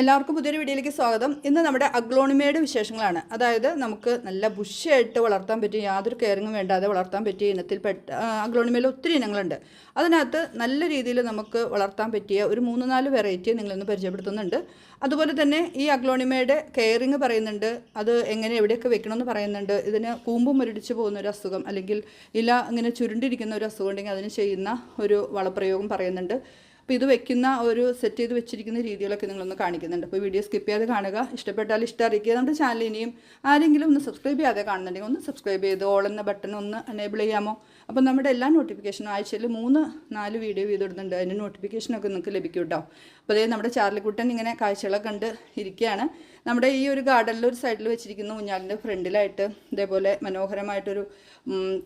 എല്ലാവർക്കും പുതിയൊരു വീഡിയോയിലേക്ക് സ്വാഗതം. ഇന്ന് നമ്മുടെ അഗ്ലോണിമയുടെ വിശേഷങ്ങളാണ്. അതായത് നമുക്ക് നല്ല ബുഷിയായിട്ട് വളർത്താൻ പറ്റിയ യാതൊരു കെയറിങ്ങും വേണ്ടാതെ വളർത്താൻ പറ്റിയ ഇനത്തിൽപ്പെട്ട അഗ്ലോണിമയിൽ ഒത്തിരി ഇനങ്ങളുണ്ട്. അതിനകത്ത് നല്ല രീതിയിൽ നമുക്ക് വളർത്താൻ പറ്റിയ ഒരു മൂന്ന് നാല് വെറൈറ്റി നിങ്ങളിന്ന് പരിചയപ്പെടുത്തുന്നുണ്ട്. അതുപോലെ തന്നെ ഈ അഗ്ലോണിമയുടെ കെയറിങ് പറയുന്നുണ്ട്. അത് എങ്ങനെ എവിടെയൊക്കെ വെക്കണമെന്ന് പറയുന്നുണ്ട്. ഇതിന് കൂമ്പും മുരടിച്ച് പോകുന്ന ഒരു അസുഖം അല്ലെങ്കിൽ ഇല ഇങ്ങനെ ചുരുണ്ടിരിക്കുന്ന ഒരു അസുഖം ഉണ്ടെങ്കിൽ അതിന് ചെയ്യുന്ന ഒരു വളപ്രയോഗം പറയുന്നുണ്ട്. അപ്പോൾ ഇത് വെക്കുന്ന ഒരു സെറ്റ് ചെയ്ത് വെച്ചിരിക്കുന്ന രീതികളൊക്കെ നിങ്ങളൊന്ന് കാണിക്കുന്നുണ്ട്. അപ്പോൾ വീഡിയോ സ്കിപ്പ് ചെയ്യാതെ കാണുക. ഇഷ്ടപ്പെട്ടാൽ ഇഷ്ടം അറിയിക്കുക നമ്മുടെ ചാനൽ ഇനിയും ആരെങ്കിലും ഒന്ന് സബ്സ്ക്രൈബ് ചെയ്യാതെ കാണുന്നുണ്ടെങ്കിൽ ഒന്ന് സബ്സ്ക്രൈബ് ചെയ്ത് ഓൾ എന്ന ബട്ടൺ ഒന്ന് എനേബിൾ ചെയ്യാമോ? അപ്പോൾ നമ്മുടെ എല്ലാ നോട്ടിഫിക്കേഷനും ആഴ്ചയിൽ മൂന്ന് നാല് വീഡിയോ ചെയ്തിടുന്നുണ്ട്. അതിന്റെ നോട്ടിഫിക്കേഷനൊക്കെ നിങ്ങൾക്ക് ലഭിക്കും കേട്ടോ അപ്പോൾ അതേ നമ്മുടെ ചാർലിക്കുട്ടൻ ഇങ്ങനെ കാഴ്ചകളൊക്കെ കണ്ട് ഇരിക്കുകയാണ്. നമ്മുടെ ഈ ഒരു ഗാർഡനിൽ ഒരു സൈഡിൽ വെച്ചിരിക്കുന്ന ഊഞ്ഞാലിന്റെ ഫ്രണ്ടിലായിട്ട് ഇതേപോലെ മനോഹരമായിട്ടൊരു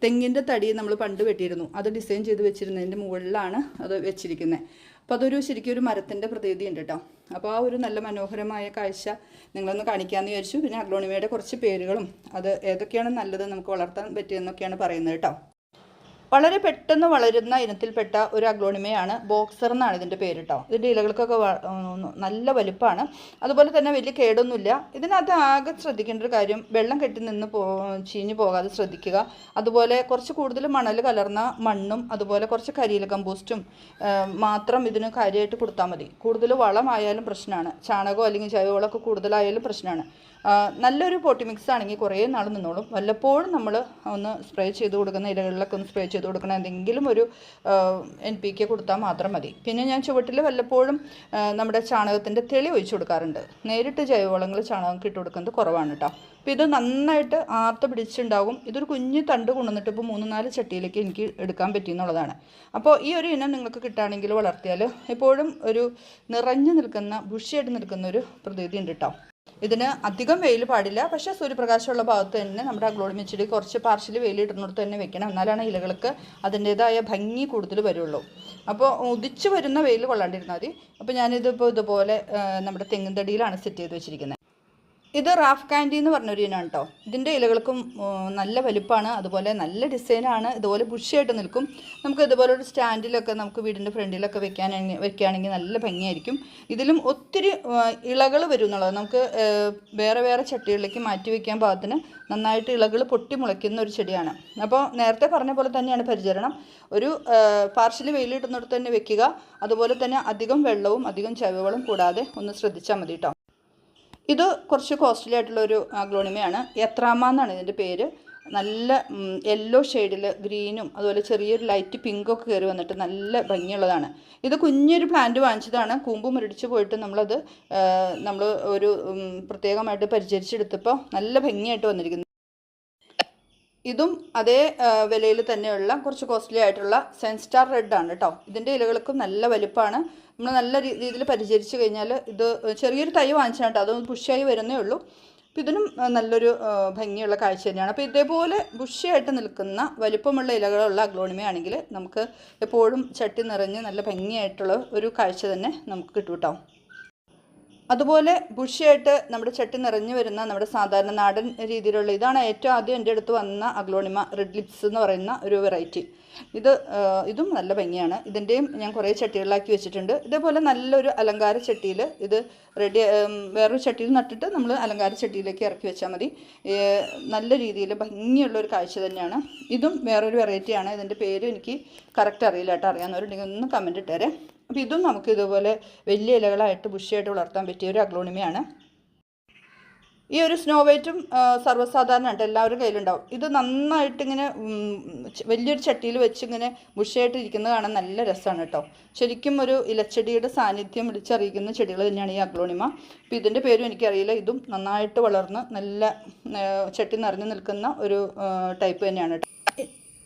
തെങ്ങിന്റെ തടി നമ്മൾ പണ്ട് വെട്ടിയിരുന്നു. അത് ഡിസൈൻ ചെയ്ത് വെച്ചിരുന്നതിന്റെ മുകളിലാണ് അത് വെച്ചിരിക്കുന്നത് അപ്പോൾ അതൊരു ശരിക്കും ഒരു മരത്തിന്റെ പ്രതീതി ഉണ്ട് കേട്ടോ അപ്പോൾ ആ ഒരു നല്ല മനോഹരമായ കാഴ്ച നിങ്ങളൊന്ന് കാണിക്കാമെന്ന് വിചാരിച്ചു. പിന്നെ അഗ്ലോണിമയുടെ കുറച്ച് പേരുകളും അത് ഏതൊക്കെയാണ് നല്ലത് നമുക്ക് വളർത്താൻ പറ്റിയെന്നൊക്കെയാണ് പറയുന്നത് കേട്ടോ വളരെ പെട്ടെന്ന് വളരുന്ന ഇനത്തിൽപ്പെട്ട ഒരു അഗ്ലോണിമയാണ് ബോക്സർ എന്നാണ് ഇതിന്റെ പേര് കേട്ടോ ഇതിന്റെ ഇലകൾക്കൊക്കെ നല്ല വലുപ്പമാണ് അതുപോലെ തന്നെ വലിയ കേടൊന്നുമില്ല. ഇതിനകത്ത് ആകെ ശ്രദ്ധിക്കേണ്ട ഒരു കാര്യം വെള്ളം കെട്ടി നിന്ന് പോ ചീഞ്ഞു പോകാതെ ശ്രദ്ധിക്കുക. അതുപോലെ കുറച്ച് കൂടുതൽ മണൽ കലർന്ന മണ്ണും അതുപോലെ കുറച്ച് കരിയില കമ്പോസ്റ്റും മാത്രം ഇതിന് കാര്യമായിട്ട് കൊടുത്താൽ മതി. കൂടുതൽ വളമായാലും പ്രശ്നമാണ്. ചാണകമോ അല്ലെങ്കിൽ ജൈവവളമൊക്കെ കൂടുതലായാലും പ്രശ്നമാണ്. നല്ലൊരു പോട്ടി മിക്സ് ആണെങ്കിൽ കുറേ നാൾ നിന്നോളും. വല്ലപ്പോഴും നമ്മൾ ഒന്ന് സ്പ്രേ ചെയ്ത് കൊടുക്കുന്ന ഇലകളിലൊക്കെ ഒന്ന് സ്പ്രേ ചെയ്ത് കൊടുക്കണം എന്തെങ്കിലും ഒരു എൻ പി കെ കൊടുത്താൽ മാത്രം മതി. പിന്നെ ഞാൻ ചുവട്ടിൽ വല്ലപ്പോഴും നമ്മുടെ ചാണകത്തിന്റെ തെളി ഒഴിച്ചു കൊടുക്കാറുണ്ട്. നേരിട്ട് ജൈവവളങ്ങൾ ചാണകം ഇട്ട് കൊടുക്കുന്നത് കുറവാണ് കേട്ടോ അപ്പോൾ ഇത് നന്നായിട്ട് ആർത്ത് പിടിച്ചിട്ടുണ്ടാകും. ഇതൊരു കുഞ്ഞു തണ്ട് കൊണ്ടുവന്നിട്ട് ഇപ്പോൾ മൂന്ന് നാല് ചട്ടിയിലേക്ക് എനിക്ക് എടുക്കാൻ പറ്റി എന്നുള്ളതാണ്. അപ്പോൾ ഈ ഒരു ഇനം നിങ്ങൾക്ക് കിട്ടുകയാണെങ്കിൽ വളർത്തിയാൽ എപ്പോഴും ഒരു നിറഞ്ഞു നിൽക്കുന്ന ബുഷിയായിട്ട് നിൽക്കുന്ന ഒരു പ്രതീതി ഉണ്ട് കേട്ടോ ഇതിന് അധികം വെയിൽ പാടില്ല. പക്ഷേ സൂര്യപ്രകാശമുള്ള ഭാഗത്ത് തന്നെ നമ്മുടെ അഗ്ലോണിമ ചെടി കുറച്ച് പാർഷ്യലി വെയിൽ ഇടുന്നിടത്ത് തന്നെ വെക്കണം. എന്നാലാണ് ഇലകൾക്ക് അതിന്റേതായ ഭംഗി കൂടുതൽ വരുള്ളൂ. അപ്പോൾ ഉദിച്ചു വരുന്ന വെയിൽ കൊള്ളാണ്ടിരുന്നാൽ മതി. അപ്പോൾ ഞാനിതിപ്പോൾ ഇതുപോലെ നമ്മുടെ തെങ്ങിൻ തടിയിലാണ് സെറ്റ് ചെയ്ത് വെച്ചിരിക്കുന്നത്. ഇത് റാഫ് കാൻഡി എന്ന് പറഞ്ഞൊരു ഇനമാണ് കേട്ടോ ഇതിന്റെ ഇലകൾക്കും നല്ല വലുപ്പമാണ് അതുപോലെ നല്ല ഡിസൈനാണ് ഇതുപോലെ ബുഷിയായിട്ട് നിൽക്കും. നമുക്ക് ഇതുപോലെ ഒരു സ്റ്റാൻഡിലൊക്കെ നമുക്ക് വീടിന്റെ ഫ്രണ്ടിലൊക്കെ വെക്കാനാണെങ്കിൽ വെക്കുകയാണെങ്കിൽ നല്ല ഭംഗിയായിരിക്കും. ഇതിലും ഒത്തിരി ഇളകൾ വരും എന്നുള്ളത്. നമുക്ക് വേറെ വേറെ ചട്ടികളിലേക്ക് മാറ്റി വയ്ക്കാൻ പാകത്തിന് നന്നായിട്ട് ഇളകൾ പൊട്ടി മുളയ്ക്കുന്ന ഒരു ചെടിയാണ്. അപ്പോൾ നേരത്തെ പറഞ്ഞ പോലെ തന്നെയാണ് പരിചരണം. ഒരു പാർഷ്യലി വെയിലിടുന്നിടത്ത് തന്നെ വെക്കുക. അതുപോലെ തന്നെ അധികം വെള്ളവും അധികം ചവകളും കൂടാതെ ഒന്ന് ശ്രദ്ധിച്ചാൽ മതി കേട്ടോ ഇത് കുറച്ച് കോസ്റ്റ്ലി ആയിട്ടുള്ളൊരു അഗ്ലോണിമയാണ്. എത്രാമ എന്നാണ് ഇതിന്റെ പേര്. നല്ല യെല്ലോ ഷെയ്ഡിൽ ഗ്രീനും അതുപോലെ ചെറിയൊരു ലൈറ്റ് പിങ്കൊക്കെ കയറി വന്നിട്ട് നല്ല ഭംഗിയുള്ളതാണ്. ഇത് കുഞ്ഞൊരു പ്ലാന്റ് വാങ്ങിച്ചതാണ്. കൂമ്പ് മുരടിച്ച് പോയിട്ട് നമ്മളത് നമ്മൾ ഒരു പ്രത്യേകമായിട്ട് പരിചരിച്ചെടുത്തപ്പോൾ നല്ല ഭംഗിയായിട്ട് വന്നിരിക്കുന്നു. ഇതും അതേ വിലയിൽ തന്നെയുള്ള കുറച്ച് കോസ്റ്റ്ലി ആയിട്ടുള്ള സെൻസ്റ്റാർ റെഡ് ആണ് കേട്ടോ ഇതിന്റെ ഇലകൾക്കും നല്ല വലിപ്പമാണ് നമ്മൾ നല്ല രീതിയിൽ പരിചരിച്ച് കഴിഞ്ഞാൽ ഇത് ചെറിയൊരു തൈ വാങ്ങിച്ചാൽ കേട്ടോ. അതൊന്ന് പുഷ്യായി വരുന്നേ ഉള്ളൂ. അപ്പോൾ ഇതിനും നല്ലൊരു ഭംഗിയുള്ള കാഴ്ച തന്നെയാണ്. അപ്പോൾ ഇതേപോലെ ബുഷിയായിട്ട് നിൽക്കുന്ന വലിപ്പമുള്ള ഇലകളുള്ള അഗ്ലോണിമയാണെങ്കിൽ നമുക്ക് എപ്പോഴും ചട്ടി നിറഞ്ഞ് നല്ല ഭംഗിയായിട്ടുള്ള ഒരു കാഴ്ച തന്നെ നമുക്ക് കിട്ടും കേട്ടോ അതുപോലെ ബുഷിയായിട്ട് നമ്മുടെ ചട്ടി നിറഞ്ഞു വരുന്ന നമ്മുടെ സാധാരണ നാടൻ രീതിയിലുള്ള ഇതാണ് ഏറ്റവും ആദ്യം എന്റെ അടുത്ത് വന്ന അഗ്ലോണിമ റെഡ് ലിപ്സ് എന്ന് പറയുന്ന ഒരു വെറൈറ്റി ഇത് ഇതും നല്ല ഭംഗിയാണ്. ഇതിന്റെയും ഞാൻ കുറേ ചട്ടികളിലാക്കി വെച്ചിട്ടുണ്ട്. ഇതേപോലെ നല്ലൊരു അലങ്കാര ചട്ടിയിൽ ഇത് റെഡി വേറൊരു ചട്ടിയിൽ നട്ടിട്ട് നമ്മൾ അലങ്കാര ചട്ടിയിലേക്ക് ഇറക്കി വെച്ചാൽ മതി. നല്ല രീതിയിൽ ഭംഗിയുള്ള ഒരു കാഴ്ച തന്നെയാണ്. ഇതും വേറൊരു വെറൈറ്റിയാണ് ഇതിന്റെ പേര് എനിക്ക് കറക്റ്റ് അറിയില്ല കേട്ടോ. അറിയാവുന്നവരുണ്ടെങ്കിൽ ഒന്ന് കമന്റ് ഇട്ടേരെ. അപ്പോൾ ഇതും നമുക്ക് ഇതുപോലെ വലിയ ഇലകളായിട്ട് ബുഷിയായിട്ട് വളർത്താൻ പറ്റിയ ഒരു അഗ്ലോണിമയാണ്. ഈ ഒരു സ്നോ വൈറ്റും സർവസാധാരണമായിട്ട് എല്ലാവരും കയ്യിലുണ്ടാവും. ഇത് നന്നായിട്ട് ഇങ്ങനെ വലിയൊരു ചട്ടിയിൽ വെച്ച് ഇങ്ങനെ ബുഷിയായിട്ട് ഇരിക്കുന്നത് കാണാൻ നല്ല രസമാണ് കേട്ടോ. ശരിക്കും ഒരു ഇലച്ചെടിയുടെ സാന്നിധ്യം വിളിച്ചറിയിക്കുന്ന ചെടികൾ തന്നെയാണ് ഈ അഗ്ലോണിമ. അപ്പോൾ ഇതിന്റെ പേരും എനിക്കറിയില്ല. ഇതും നന്നായിട്ട് വളർന്ന് നല്ല ചട്ടി നിറഞ്ഞു നിൽക്കുന്ന ഒരു ടൈപ്പ് തന്നെയാണ് കേട്ടോ.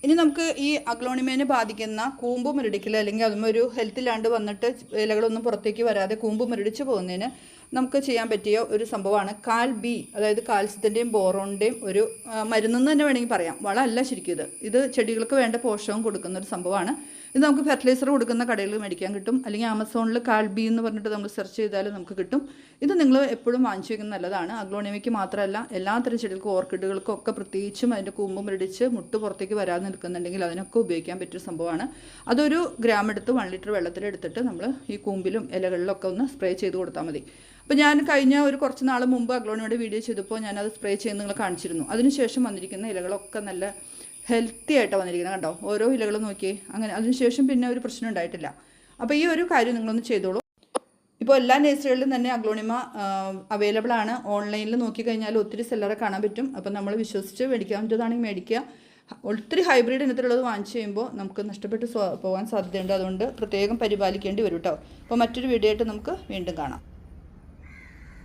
ഇനി നമുക്ക് ഈ അഗ്ലോണിമേനെ ബാധിക്കുന്ന കൂമ്പ് മുരടിക്കൽ അല്ലെങ്കിൽ അതും ഒരു ഹെൽത്തില്ലാണ്ട് വന്നിട്ട് ഇലകളൊന്നും പുറത്തേക്ക് വരാതെ കൂമ്പ് മുരടിച്ച് പോകുന്നതിന് നമുക്ക് ചെയ്യാൻ പറ്റിയ ഒരു സംഭവമാണ്. കാൽ ബി അതായത് കാൽസ്യത്തിന്റെയും ബോറോണിന്റെയും ഒരു മരുന്നെന്ന് തന്നെ വേണമെങ്കിൽ പറയാം. വളമല്ല ശരിക്കും ഇത്. ഇത് ചെടികൾക്ക് വേണ്ട പോഷകം കൊടുക്കുന്ന ഒരു സംഭവമാണ്. ഇത് നമുക്ക് ഫെർട്ടിലൈസർ കൊടുക്കുന്ന കടയിൽ മേടിക്കാൻ കിട്ടും. അല്ലെങ്കിൽ ആമസോണിൽ കാൽ ബി എന്ന് പറഞ്ഞിട്ട് നമ്മൾ സെർച്ച് ചെയ്താൽ നമുക്ക് കിട്ടും. ഇത് നിങ്ങൾ എപ്പോഴും വാങ്ങിച്ചു വയ്ക്കുന്നത് നല്ലതാണ്. അഗ്ലോണിമയ്ക്ക് മാത്രമല്ല എല്ലാത്തരം ചെടികൾക്കും ഓർക്കിഡുകൾക്കും ഒക്കെ പ്രത്യേകിച്ചും അതിന്റെ കൂമ്പ് മുരടിച്ച് മുട്ട് പുറത്തേക്ക് വരാതെ നിൽക്കുന്നുണ്ടെങ്കിൽ അതിനൊക്കെ ഉപയോഗിക്കാൻ പറ്റിയൊരു സംഭവമാണ്. അതൊരു ഗ്രാം എടുത്ത് വൺ ലിറ്റർ വെള്ളത്തിലെടുത്തിട്ട് നമ്മൾ ഈ കൂമ്പിലും ഇലകളിലൊക്കെ ഒന്ന് സ്പ്രേ ചെയ്ത് കൊടുത്താൽ മതി. അപ്പോൾ ഞാൻ കഴിഞ്ഞ ഒരു കുറച്ച് നാൾ മുമ്പ് അഗ്ലോണിയുടെ വീഡിയോ ചെയ്തപ്പോൾ ഞാനത് സ്പ്രേ ചെയ്ത് നിങ്ങൾ കാണിച്ചിരുന്നു. അതിനുശേഷം വന്നിരിക്കുന്ന ഇലകളൊക്കെ നല്ല ഹെൽത്തി ആയിട്ടാണ് വന്നിരിക്കുന്നത് കണ്ടോ? ഓരോ ഇലകളും നോക്കി അങ്ങനെ. അതിനുശേഷം പിന്നെ ഒരു പ്രശ്നം ഉണ്ടായിട്ടില്ല. അപ്പോൾ ഈ ഒരു കാര്യം നിങ്ങളൊന്ന് ചെയ്തോളൂ. ഇപ്പോൾ എല്ലാ നേഴ്സറികളിലും തന്നെ അഗ്ലോണിമ അവൈലബിൾ ആണ്. ഓൺലൈനിൽ നോക്കിക്കഴിഞ്ഞാൽ ഒത്തിരി സെല്ലറെ കാണാൻ പറ്റും. അപ്പോൾ നമ്മൾ വിശ്വസിച്ച് മേടിക്കാൻ പറ്റുന്നതാണെങ്കിൽ മേടിക്കുക. ഒത്തിരി ഹൈബ്രിഡ് ഇനത്തിലുള്ളത് വാങ്ങിച്ച് കഴിയുമ്പോൾ നമുക്ക് നഷ്ടപ്പെട്ട് പോകാൻ സാധ്യതയുണ്ട്. അതുകൊണ്ട് പ്രത്യേകം പരിപാലിക്കേണ്ടി വരും കേട്ടോ അപ്പോൾ മറ്റൊരു വീഡിയോ ആയിട്ട് നമുക്ക് വീണ്ടും കാണാം.